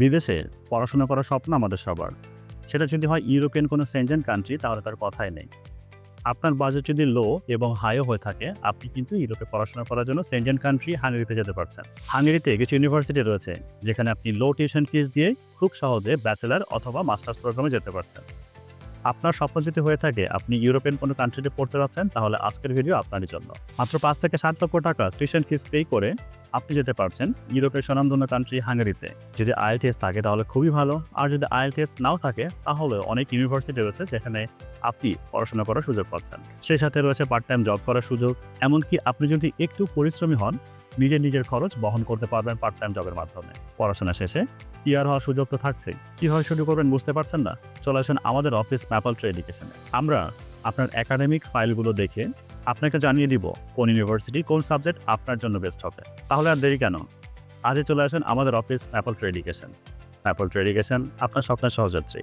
বিদেশে পড়াশোনা করার স্বপ্ন আমাদের সবার। সেটা যদি হয় ইউরোপিয়ান কোনো সেনজেন কান্ট্রি, তাহলে তার কথাই নেই। আপনার বাজেট যদি লো এবং হাইও হয়ে থাকে, আপনি কিন্তু ইউরোপে পড়াশোনা করার জন্য সেনজেন কান্ট্রি হাঙ্গেরিতে যেতে পারছেন। হাঙ্গেরিতে কিছু ইউনিভার্সিটি রয়েছে, যেখানে আপনি লো টিউশন ফিস দিয়ে খুব সহজে ব্যাচেলার অথবা মাস্টার্স প্রোগ্রামে যেতে পারছেন। আপনার স্বপ্ন যদি হয়ে থাকে, আপনি ইউরোপিয়ান কোনো কান্ট্রিতে পড়তে যাচ্ছেন, তাহলে আজকের ভিডিও আপনারই জন্য। মাত্র পাঁচ থেকে সাত লক্ষ টাকা টিউশন ফিস পে করে আপনি যেতে পারছেন ইউরোপের স্বনামধন্য কান্ট্রি হাঙ্গেরিতে। যদি আইএলটিএস থাকে তাহলে খুবই ভালো। আর যদি আইএলটিএস নাও থাকে, তাহলে অনেক ইউনিভার্সিটি রয়েছে যেখানে আপনি পড়াশোনা করার সুযোগ পাচ্ছেন। সেই সাথে রয়েছে পার্ট টাইম জব করার সুযোগ। এমনকি আপনি যদি একটু পরিশ্রমী হন নিজের নিজের খরচ বহন করতে পারবেন পার্ট টাইম জবের মাধ্যমে। পড়াশোনা শেষে পিআর হওয়ার সুযোগ তো থাকছেই। কীভাবে শুরু করবেন বুঝতে পারছেন না? চলে আসেন আমাদের অফিস ম্যাপল ট্রে এডুকেশনে আমরা আপনার একাডেমিক ফাইলগুলো দেখে আপনাকে জানিয়ে দিব কোন ইউনিভার্সিটি কোন সাবজেক্ট আপনার জন্য বেস্ট হবে। তাহলে আর দেরি কেন? আজই চলে আসেন আমাদের office maple tree education apple tree education আপনার স্বপ্নের সহযাত্রী।